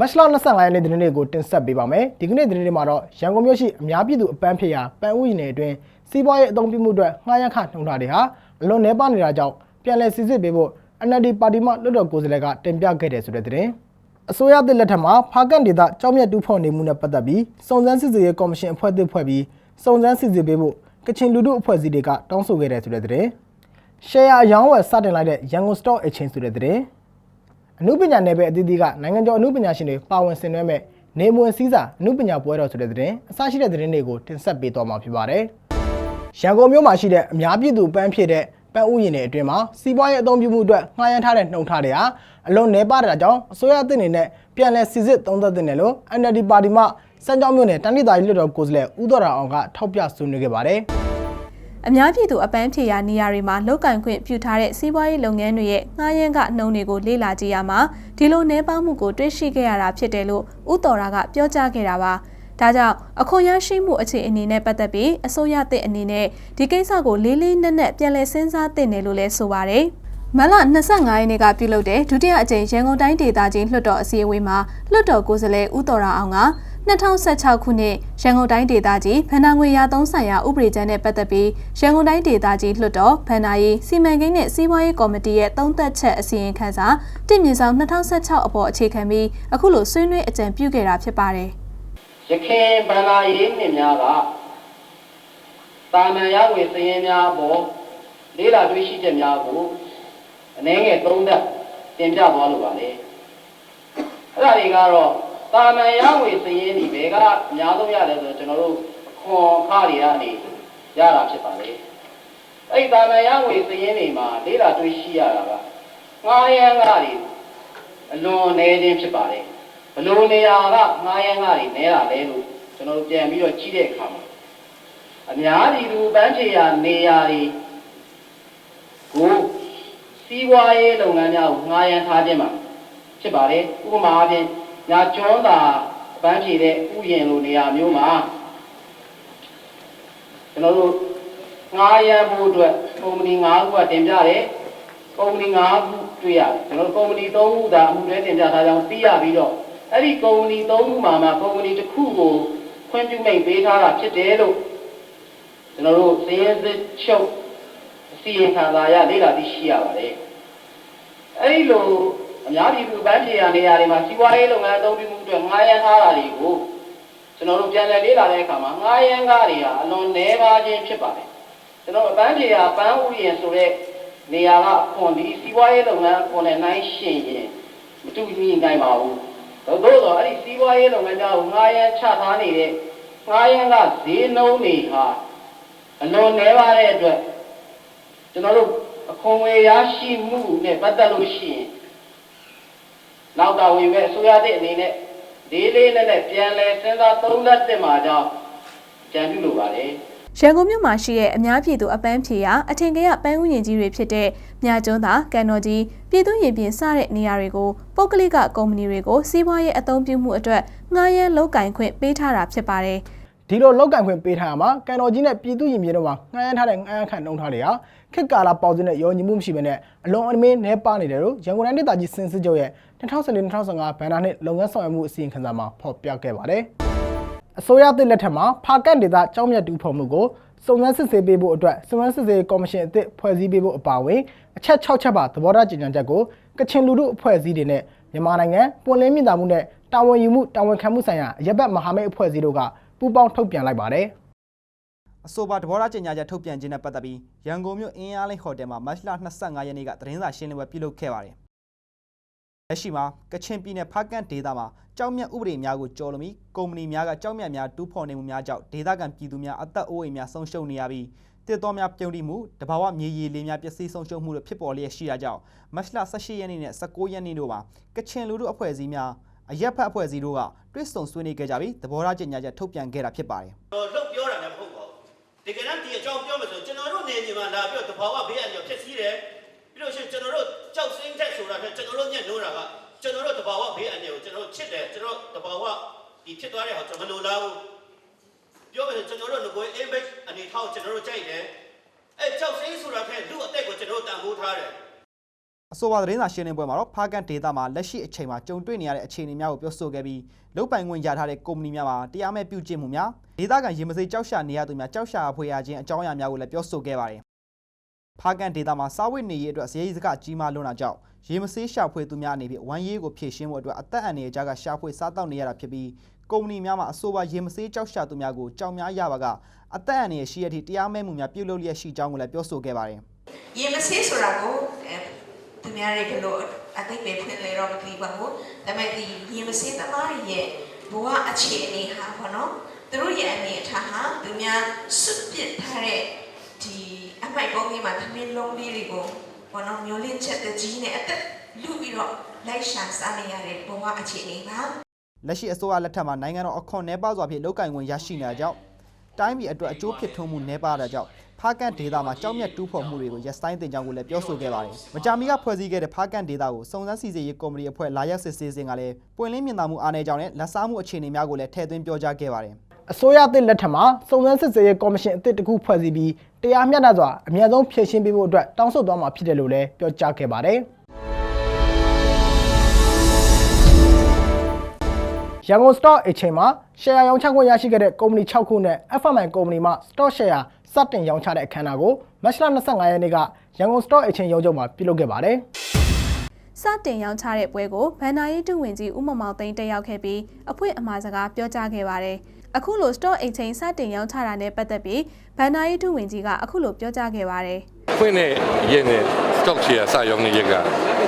မတ်လ25ရက်နေ့ဒီနေ့ကိုတင်ဆက်ပေးပါမယ်ဒီကနေ့ဒီနေ့မှာတော့ရန်ကုန်မြို့ရှိအများပြည်သူအပန်းဖြေရာပန်းဥယျာဉ်နယ်အတွင်းစီးပွားရေးအသုံးပြုမှုအတွက်ငှားရမ်းခနှုံတာတွေဟာအလွန်နှဲပါနေတာကြောင့်ပြန်လည်စစ်စစ်ပေးဖို့ NLD ပါတီမှလွှတ်တော်ကိုယ်စားလှယ်ကတင်ပြခဲ့တယ်ဆိုတဲ့သတင်းအစိုးရသစ်လက်ထက်မှာဖားကန်ဒေသကြောင်းမြတ်တူးဖော်နေမှုနဲ့ပတ်သက်ပြီးစုံစမ်းစစ်ဆေးရေးကော်မရှင်အဖွဲ့အသစ်ဖွဲ့ပြီးစုံစမ်းစစ်ဆေးပေးဖို့ကချင်လူထုအဖွဲ့အစည်းတွေကတောင်းဆိုခဲ့တယ်ဆိုတဲ့သတင်းရှယ်ယာအရောင်းဝယ်စတင်လိုက်တဲ့ရန်ကုန် Stock Exchange ဆိုတဲ့သတင်း အနုပညာနယ်ပယ်အသီးသီးကနိုင်ငံကျော်အနုပညာရှင်တွေပါဝင်ဆင်နွှဲမဲ့နေမွေစည်းစာအနုပညာပွဲတော်ဆိုတဲ့သတင်းအစရှိတဲ့သတင်းတွေကိုတင်ဆက်ပေးသွားမှာဖြစ်ပါတယ်။ရန်ကုန်မြို့မှာရှိတဲ့အများပြည်သူပန်းဖြစ်တဲ့ပန်းဥယျာဉ်တွေအတွင်းမှာစီးပွားရေးအသုံးပြုမှုအတွက်ငှားရမ်းထားတဲ့နှုံထားတွေဟာအလွန်နှဲပါတာကြောင့်အစိုးရအသစ်အနေနဲ့ပြန်လည်စစ်စစ်သုံးသပ်တဲ့နယ်လို့ NLD ပါတီမှစမ်းကြောင်းမြို့နယ်တန်တိသားကြီးလွှတ်တော်ကိုယ်စားလှယ်ဦးတော်ရာအောင်ကထောက်ပြဆွေးနွေးခဲ့ပါတယ်။ အများပြည်သူအပန်းဖြေရာနေရာတွေမှာလောက်ကင်ခွင့်ပြုထားတဲ့စီးပွားရေးလုပ်ငန်းတွေရဲ့ငှားရမ်းကနှုံတွေကိုလေ့လာကြည့်ရမှာဒီလိုနှဲပေါင်းမှုကိုတွေ့ရှိခဲ့ရတာဖြစ်တယ်လို့ဦးတော်ရာကပြောကြားခဲ့တာပါ။ဒါကြောင့်အခွန်ရရှိမှုအခြေအနေနဲ့ပတ်သက်ပြီးအစိုးရသစ်အနေနဲ့ဒီကိစ္စကိုလေးလေးနက်နက်ပြန်လည်စဉ်းစားသင့်တယ်လို့လည်းဆိုပါတယ်။မလ25ရက်နေ့ကပြုလုပ်တဲ့ဒုတိယအကြိမ်ရန်ကုန်တိုင်းဒေသကြီးလွှတ်တော်အစည်းအဝေးမှာလွှတ်တော်ကိုယ်စားလှယ်ဦးတော်ရာအောင်က 2016ခုနှစ်ရန်ကုန်တိုင်းဒေသကြီးဗန္နာငွေရသုံးဆိုင်ရာဥပဒေကြမ်းနဲ့ပတ်သက်ပြီးရန်ကုန်တိုင်းဒေသကြီးလွှတ်တော်ဗန္နာရေးစီမံကိန်းနဲ့စီးပွားရေးကော်မတီရဲ့သုံးသက်ချက်အစီရင်ခံစာတင့်မြင့်ဆောင်2016အပေါ်အခြေခံပြီးအခုလိုဆွေးနွေးအကြံပြုခဲ့တာဖြစ်ပါတယ်ရခင်ဗန္နာရေးနှင့်များကတာမန်ရဝေစည်ရင်များအပေါ်လေးလာတွေ့ရှိချက်များကိုအနည်းငယ်သုံးသပ်တင်ပြသွားလိုပါလေအဲ့ဒါတွေကတော့ တာမန်ရဝေစည်ရင်ဒီဘယ်ကအများဆုံးရတယ်ဆိုတော့ကျွန်တော်တို့ခွန်ခတွေကနေရတာဖြစ်ပါလေအဲ့ဒီတာမန်ရဝေစည်ရင်တွေမှာလေးလာတွေ့ရှိရတာကငှားရမ်းကားတွေအလွန်နေခြင်းဖြစ်ပါလေဘလို့နေရာကငှားရမ်းကားတွေနဲတာလဲလို့ကျွန်တော်တို့ပြန်ပြီးတော့ကြည့်တဲ့အခါမှာအများကြီးလူပန်းချေရာနေရာတွေကိုစီးပွားရေးလုပ်ငန်းများကိုငှားရမ်းထားခြင်းမှာဖြစ်ပါတယ်ဥပမာအားဖြင့် ညာကျွန်းသာပန်းဖြေတဲ့ဥယျာဉ်လိုနေရာမျိုးမှာကျွန်တော်တို့ငှားရမ်းဖို့အတွက်ကုမ္ပဏီ၅ခုကတင်ပြတယ်ကုမ္ပဏီ၅ခုတွေ့ရတယ်ကျွန်တော်တို့ကုမ္ပဏီ၃ခုသာအမှုတွဲတင်ပြထားကြောင်းသိရပြီးတော့အဲ့ဒီကုမ္ပဏီ၃ခုမှာမှကုမ္ပဏီတစ်ခုကိုခွင့်ပြုမိတ်ပေးထားတာဖြစ်တယ်လို့ကျွန်တော်တို့စည်ရင်စစ်ချုပ်အစီရင်ခံစာရလေ့လာသိရှိရပါတယ်။အဲ့ဒီလို အများပြည်သူပန်းဖြေရနေရာတွေမှာစီးပွားရေးလုပ်ငန်းအသုံးပြုမှုအတွက်ငှားရမ်းထားတာတွေကိုကျွန်တော်တို့ပြန်လည်လေ့လာတဲ့အခါမှာငှားရမ်းကားတွေဟာအလွန်နှဲပါခြင်းဖြစ်ပါတယ်။ကျွန်တော်တို့ပန်းဖြေရပန်းဥယျာဉ်ဆိုတဲ့နေရာကအခွန်ဒီစီးပွားရေးလုပ်ငန်းအခွန်နဲ့နှိုင်းယှဉ်ရင်မတူညီနိုင်ပါဘူး။သို့သောအဲ့ဒီစီးပွားရေးလုပ်ငန်းများကိုငှားရမ်းချထားနေတဲ့ငှားရမ်းကဈေးနှုန်းတွေဟာအလွန်နည်းပါတဲ့အတွက်ကျွန်တော်တို့အခွန်ငွေရရှိမှုနဲ့ပတ်သက်လို့ရှိရင် နောက်တော်ဝင်မဲ့အစိုးရတဲ့အနေနဲ့လေးလေးနဲ့နဲ့ပြန်လဲစဉ်းစားသုံးသပ်တင်မှာကြောင့်ကြံပြုလိုပါတယ်ရန်ကုန်မြို့မှာရှိတဲ့အများပြည်သူအပန်းဖြေရာအထင်ကရပန်းဥယျာဉ်ကြီးတွေဖြစ်တဲ့မြကျွန်းသာကန်တော်ကြီးပြည်သူရင်ပြင်စတဲ့နေရာတွေကိုပုဂ္ဂလိကကုမ္ပဏီတွေကိုစီးပွားရေးအသုံးပြုမှုအတွက်ငှားရမ်းလုပ်ကင်ခွင့်ပေးထားတာဖြစ်ပါတယ်။ဒီလိုလောက်ကန်ခွင့်ပေးထားရမှာကန်တော်ကြီးနဲ့ပြည်သူရင်မြေတို့မှာငှားရမ်းထားတဲ့ငှားရမ်းခံနှုံထားတွေဟာ ခက်ကာလာပေါစင်းနဲ့ရောညီမှုမရှိဘဲနဲ့အလွန်အမင်းနဲပါနေတယ်လို့ရန်ကုန်တိုင်းဒေသကြီးစင်စစ်ချုပ်ရဲ့2014-2015ဘဏ္ဍာနှစ်လုပ်ငန်းဆောင်ရွက်မှုအစီရင်ခံစာမှာဖော်ပြခဲ့ပါတယ်။အစိုးရသစ်လက်ထက်မှာဖာကန်ဒေသကြောင်းမြတ်တူဖော်မှုကိုစုံစမ်းစစ်ဆေးပေးဖို့အတွက်စုံစမ်းစစ်ဆေးကော်မရှင်အသစ်ဖွဲ့စည်းပေးဖို့အပါအဝင်အချက်6ချက်ပါသဘောထားကြေညာချက်ကိုကချင်လူထုအဖွဲ့အစည်းတွေနဲ့မြန်မာနိုင်ငံပွင့်လင်းမြင့်တာမှုနဲ့တာဝန်ယူမှုတာဝန်ခံမှုဆိုင်ရာအရက်ဘတ်မဟာမိတ်အဖွဲ့အစည်းတို့ကပူးပေါင်းထုတ်ပြန်လိုက်ပါတယ်။ အဆိုပါတဘောထားကြေညာချက်ထုတ်ပြန်ခြင်းနဲ့ပတ်သက်ပြီးရန်ကုန်မြို့အင်းအားလိဟိုတယ်မှာမတ်လ25ရက်နေ့ကသတင်းစာရှင်းလင်းပွဲပြုလုပ်ခဲ့ပါတယ်။လက်ရှိမှာကချင်ပြည်နယ်ဖားကန့်ဒေသမှာကြောက်မြတ်ဥပဒေများကိုကျော်လွန်ပြီးကုမ္ပဏီများကကြောက်မြတ်များတူးဖော်နေမှုများကြောင့်ဒေသခံပြည်သူများအသက်အိုးအိမ်များဆုံးရှုံးနေရပြီးတစ်တော်များပြုံးတိမှုတဘာဝမြေရည်လေးများပျက်စီးဆုံးရှုံးမှုတွေဖြစ်ပေါ်လျက်ရှိတာကြောင့်မတ်လ18ရက်နေ့နဲ့19ရက်နေ့တို့မှာကချင်လူထုအဖွဲ့အစည်းများအရက်ဖက်အဖွဲ့အစည်းတို့ကတွစ်ဆုံဆွေးနွေးခဲ့ကြပြီးသဘောထားကြေညာချက်ထုတ်ပြန်ခဲ့တာဖြစ်ပါတယ်တော့လှုပ်ပြောတာလည်းမဟုတ်ပါဘူး တကယ်တမ်းဒီအကြောင်းပြောမယ်ဆိုရင်ကျွန်တော်တို့နေမြေမှာလာပြီးတော့တဘာဝဘေးအန္တရာယ်ဖြစ်စည်းတယ်ပြီးလို့ရှိရင်ကျွန်တော်တို့ကြောက်စင်းတက်ဆိုတာထက်ကျွန်တော်တို့ညက်နိုးတာကကျွန်တော်တို့တဘာဝဘေးအန္တရာယ်ကိုကျွန်တော်တို့ချစ်တယ်ကျွန်တော်တဘာဝဒီဖြစ်သွားတဲ့ဟာကျွန်တော်မလိုလားဘူးပြောမယ်ဆိုကျွန်တော်တို့ငကိုအိမ်ဘက်အနေထားကိုကျွန်တော်တို့ကြိုက်တယ်အဲကြောက်စင်းဆိုတာထက်လူအသက်ကိုကျွန်တော်တို့တန်ဖိုးထားတယ် အဆိုပါသတင်းစာရှင်းလင်းပွဲမှာတော့ဖားကန်ဒေတာမှာလက်ရှိအချိန်မှာကြုံတွေ့နေရတဲ့အခြေအနေများကိုပြောဆိုခဲ့ပြီးလုတ်ပိုင်ခွင့်ရထားတဲ့ကုမ္ပဏီများမှာတရားမဲ့ပြုကျင့်မှုများဒေတာကန်ရေမစိကြောက်ရှာနေရသူများကြောက်ရှာဖွေရခြင်းအကြောင်းအရာများကိုလည်းပြောဆိုခဲ့ပါတယ်ဖားကန်ဒေတာမှာစားဝတ်နေရေးအတွက်ဇေယျစကကြီးမားလွန်းတာကြောင့်ရေမဆေးရှာဖွေသူများအနေဖြင့်ဝမ်ရေးကိုဖြည့်ရှင်းဖို့အတွက်အသက်အန္တရာယ်ကြားကရှာဖွေစားတောက်နေရတာဖြစ်ပြီးကုမ္ပဏီများမှာအဆိုပါရေမဆေးကြောက်ရှာသူများကိုကြောင်များရပါကအသက်အန္တရာယ်ရှိရသည့်တရားမဲ့မှုများပြုလုပ်လျက်ရှိကြောင်းကိုလည်းပြောဆိုခဲ့ပါတယ်ရေမဆေးဆိုတာကိုအဲ သူများတွေဘယ်လိုအသိပဲဖွင့်လဲတော့မသိပါဘူးဒါပေမဲ့ဒီရေမဆေးသမားတွေရဲ့ဘဝအခြေအနေဟာဘောနော်သူတို့ရဲ့အနေအထားဟာသူများစွတ်ပစ်ထားတဲ့ဒီအမိုက်ပုံးကြီးမှာသမင်းလုံးလေးတွေကိုဘောနော်မျိုးလင်းချက်တကြီးနဲ့အသက်လူပြီးတော့လိုက်ရှာစားနေရတဲ့ဘဝအခြေအနေပါလက်ရှိအစိုးရလက်ထက်မှာနိုင်ငံတော်အခွန်နှဲပါစွာဖြင့်လောက်ကင်ဝင်ရရှိနေတာကြောင့် တိုင်းပြည်အတွက်အကျိုးဖြစ်ထွန်းမှုနှဲပါတာကြောင့်ဖားကန်ဒေတာမှာကြောက်မြတ်တူးဖော်မှုတွေကိုရပ်ဆိုင်းတင်ကြောင်းကိုလည်းပြောဆိုခဲ့ပါတယ်။မကြာမီကဖွဲ့စည်းခဲ့တဲ့ဖားကန်ဒေတာကိုစုံစမ်းစစ်ဆေးရေးကော်မတီအဖွဲ့လာရောက်စစ်ဆေးစဉ်ကလည်းပွင့်လင်းမြင်သာမှုအားနည်းကြောင်းနဲ့လက်စားမှုအခြေအနေများကိုလည်းထည့်သွင်းပြောကြားခဲ့ပါတယ်။အစိုးရသစ်လက်ထက်မှာစုံစမ်းစစ်ဆေးရေးကော်မရှင်အသစ်တစ်ခုဖွဲ့စည်းပြီးတရားမျှတစွာအမြဲဆုံးဖြည့်ရှင်းပေးဖို့အတွက်တောင်းဆိုသွားမှာဖြစ်တယ်လို့လည်းပြောကြားခဲ့ပါတယ်။ ရန်ကုန် Stock Exchange မှာ share ရောင်းချခွင့်ရရှိခဲ့တဲ့ကုမ္ပဏီ6ခုနဲ့ FMI ကုမ္ပဏီမှ Stock Share စတင်ရောင်းချတဲ့အခမ်းအနားကိုမတ်လ25ရက်နေ့ကရန်ကုန် Stock Exchange ရုံးချုပ်မှာပြုလုပ်ခဲ့ပါတယ်။စတင်ရောင်းချတဲ့ပွဲကိုဗန်နာရေးတုဝင်ကြီးဦးမမောင်သိန်းတက်ရောက်ခဲ့ပြီးအဖွင့်အမှာစကားပြောကြားခဲ့ပါတယ်။အခုလို store exchange စတင်ရောင်းချတာနဲ့ပတ်သက်ပြီးဗန်နာရေးတုဝင်ကြီးကအခုလိုပြောကြားခဲ့ပါတယ်။ဖွင့်တဲ့ရက်နဲ့ stock share စရောင်းတဲ့ရက်က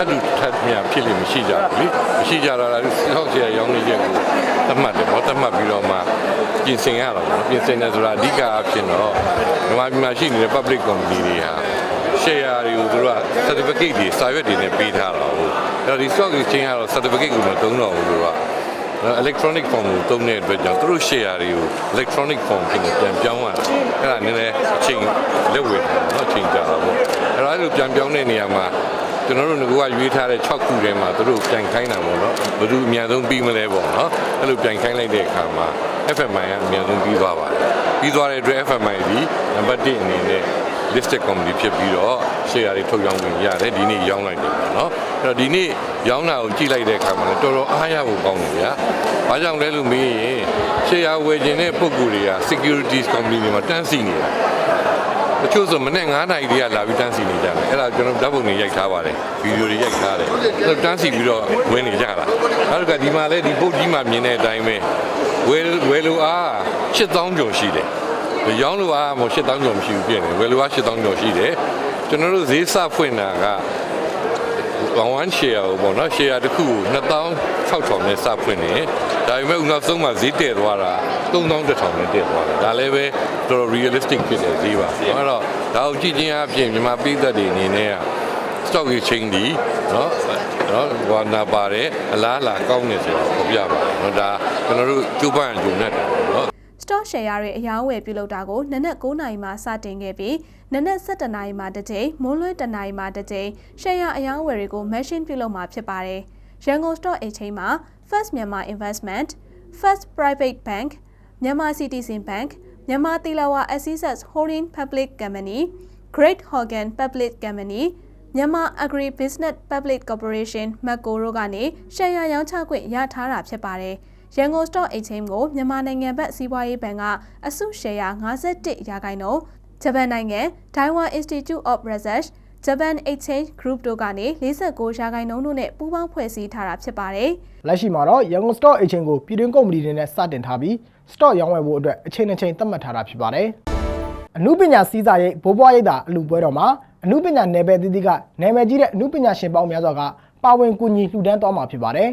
အတူထပ်မြဖြစ်လိမ့်မရှိကြဘူးလေမရှိကြတော့လား stock share ရောင်းတဲ့ရက်ကိုသတ်မှတ်တယ်ပေါ့သတ်မှတ်ပြီးတော့မှပြင်ဆင်ရတော့ပေါ့ပြင်ဆင်တယ်ဆိုတာအဓိကအဖြစ်တော့မြန်မာပြည်မှာရှိနေတဲ့ public company တွေဟာ share တွေကိုသူတို့က certificate တွေစာရွက်တွေနဲ့ပေးထားတာဟုတ်အဲ့တော့ဒီ stock exchange ကတော့ certificate ကိုမသုံးတော့ဘူးလို့ကနော် electronic form ကိုသုံးတဲ့အတွက်ကြောင့်သူတို့ share တွေကို electronic form ဖြစ်နေပြန်ပြောင်းရတာအဲ့ဒါနည်းနည်းအချိန်လက်ဝဲတယ်နော်အချိန်ကြာတာပေါ့အဲ့ တော့အဲ့လိုပြန်ပြောင်းတဲ့နေရာမှာကျွန်တော်တို့ငကရွေးထားတဲ့6ခုထဲမှာသူတို့ပြန်ခိုင်းတာပေါ့နော်ဘယ်သူအများဆုံးပြီးမလဲပေါ့နော်အဲ့လိုပြန်ခိုင်းလိုက်တဲ့အခါမှာ FMI ကအများဆုံးပြီးသွားပါတယ်ပြီးသွားတဲ့အတွက် FMI ဒီနံပါတ်1အနေနဲ့ listed company ဖြစ်ပြီးတော့ share တွေထုတ်ရောင်းခွင့်ရတယ်ဒီနေ့ရောင်းလိုက်တယ်ပေါ့နော်အဲ့တော့ဒီနေ့ရောင်းတာကိုကြည့်လိုက်တဲ့အခါမှာလည်းတော်တော်အားရဖို့ကောင်းတယ်ဗျာ။ဘာကြောင့်လဲလို့မေးရင် share ဝယ်ခြင်းတဲ့ပုံကိုယ်တွေက securities company တွေမှာတန်းစီနေတာ။ တချို့ဆိုမနေ့9နာရီတည်းကလာပြီးတန်းစီနေကြတယ်။အဲ့ဒါကျွန်တော်ဓာတ်ပုံတွေရိုက်ထားပါတယ်။ဗီဒီယိုတွေရိုက်ထားတယ်။အဲ့တော့တန်းစီပြီးတော့ဝင်နေကြတာ။နောက်ကဒီမှာလည်းဒီပုတ်ကြီးမှာမြင်တဲ့အတိုင်းပဲဝယ်ဝယ်လို့အား8000ကျော်ရှိတယ်။ရောင်းလို့အားမဟုတ်8000ကျော်မရှိဘူးပြင်တယ်ဝယ်လို့အား8000ကျော်ရှိတယ်ကျွန်တော်တို့ဈေးစဖွင့်တာကဝန်ဝန် share ကိုပေါ့နော် share တစ်ခုကို2600နဲ့စဖွင့်နေဒါပေမဲ့ဥနောက်ဆုံးမှဈေးတည်သွားတာ3100နဲ့တည်သွားတာဒါလည်းပဲ တော်တော် realistic ဖြစ်တဲ့ဈေးပါအဲ့တော့ဒါကိုကြည့်ချင်းအပြင်မြန်မာပြည်သက်တွေအနေနဲ့က stock exchange ဒီနော်နော်ဝါနာပါတယ်အလားအလာကောင်းနေဆိုတော့ပြပါတယ်နော်ဒါကျွန်တော်တို့ကျူပန်ဂျုံနဲ့နော် stock share တွေအယောင်းဝယ်ပြုလုပ်တာကိုနနက်9:00နာရီမှစတင်ခဲ့ပြီးနနက်7:00နာရီမှတစ်ကြိမ်မိုးလွဲ1:00နာရီမှတစ်ကြိမ် share အယောင်းဝယ်တွေကို machine ပြုလုပ်မှာဖြစ်ပါတယ်။ရန်ကုန် stock exchange မှာ First Myanmar Investment, First Private Bank, Myanmar Citizen Bank, Myanmar Tilawa Assets Holding Public Company, Great Hogan Public Company, Myanmar Agri Business Public Corporation မက်ကိုတို့ကနေရှယ်ယာရောင်းချခွင့်ရထားတာဖြစ်ပါတယ်။ရန်ကုန် Stock Exchange ကိုမြန်မာနိုင်ငံဘက်စီးပွားရေးဘဏ်ကအစုရှယ်ယာ51ရာခိုင်နှုန်းဂျပန်နိုင်ငံ Taiwan Institute of Research Japan Exchange Group တို့ကနေ49ရာခိုင်နှုန်းတို့နဲ့ပူးပေါင်းဖွဲ့စည်းထားတာဖြစ်ပါတယ်။လက်ရှိမှာတော့ရန်ကုန် Stock Exchange ကိုပြည်တွင်းကုမ္ပဏီတွေနဲ့စတင်ထားပြီး Stock ရောင်းဝယ်ဖို့အတွက်အချိန်တစ်ချိန်သတ်မှတ်ထားတာဖြစ်ပါတယ်။အမှုပညာစည်းစာရိတ်ဘိုးဘွားရိတ်တာအလူပွဲတော်မှာအမှုပညာနယ်ပယ်သီးသီးကနာမည်ကြီးတဲ့အမှုပညာရှင်ပေါင်းများစွာကပါဝင်ကူညီလှူဒန်းသွားမှာဖြစ်ပါတယ်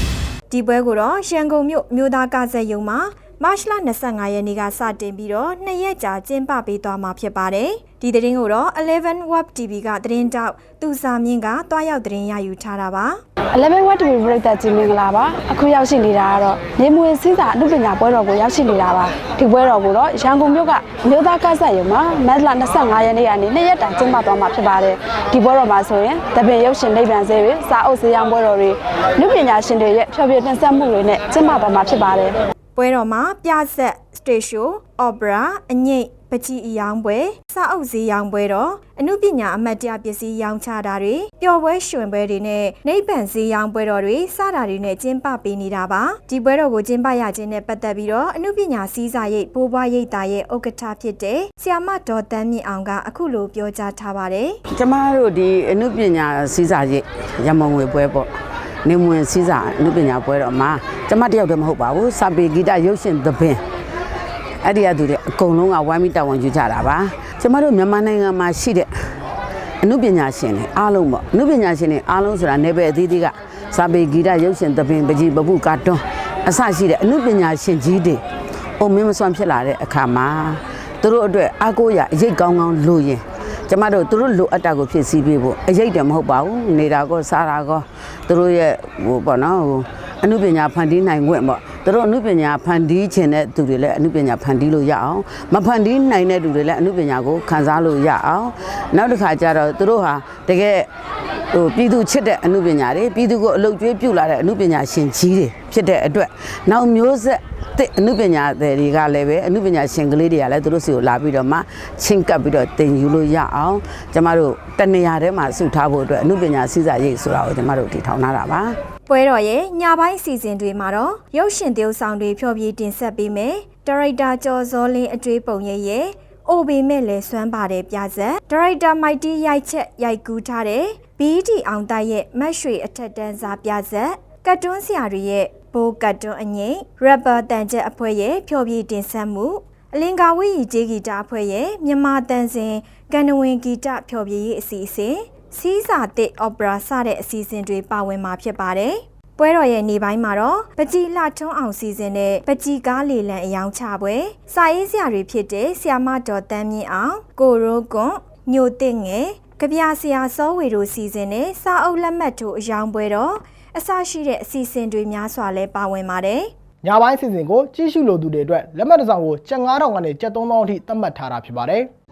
။ဒီပွဲကိုတော့ရန်ကုန်မြို့မြို့သားကစားရုံမှာ မတ်လ25ရက်နေ့ကစတင်ပြီးတော့နှစ်ရက်ကြာကျင်းပပေးသွားမှာဖြစ်ပါတယ်။ဒီသတင်းကိုတော့11 Web TV ကသတင်းတောက်သူစာမြင့်ကတွားရောက်သတင်းရယူထားတာပါ11 Watt TV ပရိသတ်ကြီးမင်္ဂလာပါအခုရောက်ရှိနေတာကတော့နေမွေစည်းစာအမှုပညာပွဲတော်ကိုရောက်ရှိနေတာပါဒီပွဲတော်ကိုတော့ရန်ကုန်မြို့ကမြို့သားကစားရုံမှာမတ်လ25ရက်နေ့ကနေနှစ်ရက်တိုင်ကျင်းပသွားမှာဖြစ်ပါတယ်ဒီပွဲတော်မှာဆိုရင်တပင်ရုပ်ရှင်နိဗ္ဗာန်စေတွေစာအုပ်စည်းရောင်းပွဲတော်တွေလူပညာရှင်တွေရဲ့ဖျော်ဖြေတင်ဆက်မှုတွေနဲ့ကျင်းပသွားမှာဖြစ်ပါတယ်။ ပွဲတော်မှာပြဆက် stage show, opera, အငိတ်ပကြီးအယောင်ပွဲစာအုပ်ဈေးရောင်ပွဲတော့အမှုပညာအမတ်တရားပစ္စည်းရောင်းချတာတွေပျော်ပွဲရွှင်ပွဲတွေနဲ့နိဗ္ဗာန်ဈေးရောင်ပွဲတော်တွေစတာတွေနဲ့ကျင်းပပေးနေတာပါဒီပွဲတော်ကိုကျင်းပရခြင်းနဲ့ပတ်သက်ပြီးတော့အမှုပညာစည်းစာရိတ်ပိုးပွားရိတ်တာရဲ့ဥက္ကဋ္ဌဖြစ်တဲ့ဆ iam မဒေါ်တန်းမြင့်အောင်ကအခုလိုပြောကြားထားပါတယ်ကျမတို့ဒီအနုပညာစီးစာရိတ်ရမုံငွေပွဲပေါ့ နေမွင်စီးစာအနုပညာပွဲတော့မှာကျမတယောက်တည်းမဟုတ်ပါဘူးစာပေဂီတရုပ်ရှင်သဘင်အဲ့ဒီအတူတွေအကုန်လုံးကဝိုင်းပြီးတာဝန်ယူကြတာပါကျမတို့မြန်မာနိုင်ငံမှာရှိတဲ့အနုပညာရှင်တွေအားလုံးပေါ့အနုပညာရှင်တွေအားလုံးဆိုတာနေပဲအသီးသီးကစာပေဂီတရုပ်ရှင်သဘင်ပကြီးပပုကာတွန်းအစရှိတဲ့အနုပညာရှင်ကြီးတွေအုံမင်းမစွမ်းဖြစ်လာတဲ့အခါမှာသူတို့အတွက်အားကိုးရအရေးကောင်းကောင်းလိုရင် ကျမတို့သူတို့လိုအပ်တာကိုဖြစ်စည်းပေးဖို့အရေးတယ်မဟုတ်ပါဘူးနေတာကောစားတာကောသူတို့ရဲ့ဟိုပေါ့နော်ဟိုအမှုပညာဖန်တီးနိုင်ခွင့်ပေါ့သူတို့အမှုပညာဖန်တီးခြင်းတဲ့သူတွေလည်းအမှုပညာဖန်တီးလို့ရအောင်မဖန်တီးနိုင်တဲ့သူတွေလည်းအမှုပညာကိုခံစားလို့ရအောင်နောက်တစ်ခါကျတော့သူတို့ဟာတကယ်ဟိုပြည်သူချစ်တဲ့အမှုပညာတွေပြည်သူကိုအလုပ်ကျွေးပြုလာတဲ့အမှုပညာရှင်ကြီးတွေဖြစ်တဲ့အတွက်နောက်မျိုးဆက် တဲ့အမှုပညာတွေကလည်းပဲအမှုပညာရှင်ကလေးတွေကလည်းသူတို့စီကိုလာပြီးတော့မှချင်းကပ်ပြီးတော့တင်ယူလို့ရအောင်ကျမတို့တနေရာထဲမှာစုထားဖို့အတွက်အမှုပညာစီစာရိတ်ဆိုတာကိုကျမတို့တည်ထောင်ထားတာပါပွဲတော်ရဲ့ညပိုင်းအစီအစဉ်တွေမှာတော့ရုပ်ရှင်သရုပ်ဆောင်တွေဖျော်ဖြေတင်ဆက်ပေးမယ်။ဒါရိုက်တာကျော်စောလင်းအတွေ့ပုံရဲ့ရဲ့အိုပေမဲ့လဲစွမ်းပါတယ်ပြဆက်။ဒါရိုက်တာမိုက်တီရိုက်ချက်ရိုက်ကူးထားတဲ့ BD အောင်တိုက်ရဲ့မတ်ရွှေအထက်တန်းစားပြဆက်။ကတ်တွန်းဆရာတွေရဲ့ ဘိုးကတ်တွန်းအငိမ့် rapper တန်ချက်အဖွဲ့ရဲ့ဖျော်ဖြေတင်ဆက်မှုအလင်္ကာဝိရီဂျေဂီတာအဖွဲ့ရဲ့မြန်မာတန်စင်ကန်နဝင်ဂီတဖျော်ဖြေရေးအစီအစဉ်စီးစာတစ်အော်ပရာစတဲ့အစီအစဉ်တွေပါဝင်မှာဖြစ်ပါတယ်။ပွဲတော်ရဲ့နေပိုင်းမှာတော့ပကြီးလှထွန်းအောင်စီစဉ်တဲ့ပကြီးကားလေလံအယောင်ချပွဲစာရေးဆရာတွေဖြစ်တဲ့ဆီယာမတော်တန်းမြင့်အောင်ကိုရိုးကွန်ညိုတစ်ငယ်ကြပြဆရာစောဝေတို့စီစဉ်တဲ့စာအုပ်လက်မှတ်ထိုးအယောင်ပွဲတော့ အစရှိတဲ့အစီအစဉ်တွေများစွာလဲပါဝင်ပါတယ်။ညပိုင်းအစီအစဉ်ကိုကြည့်ရှုလိုသူတွေအတွက်လက်မှတ်တစ်စောင်ကိုကျပ်9000ကနေကျပ်3000အထိသတ်မှတ်ထားတာဖြစ်ပါတယ်။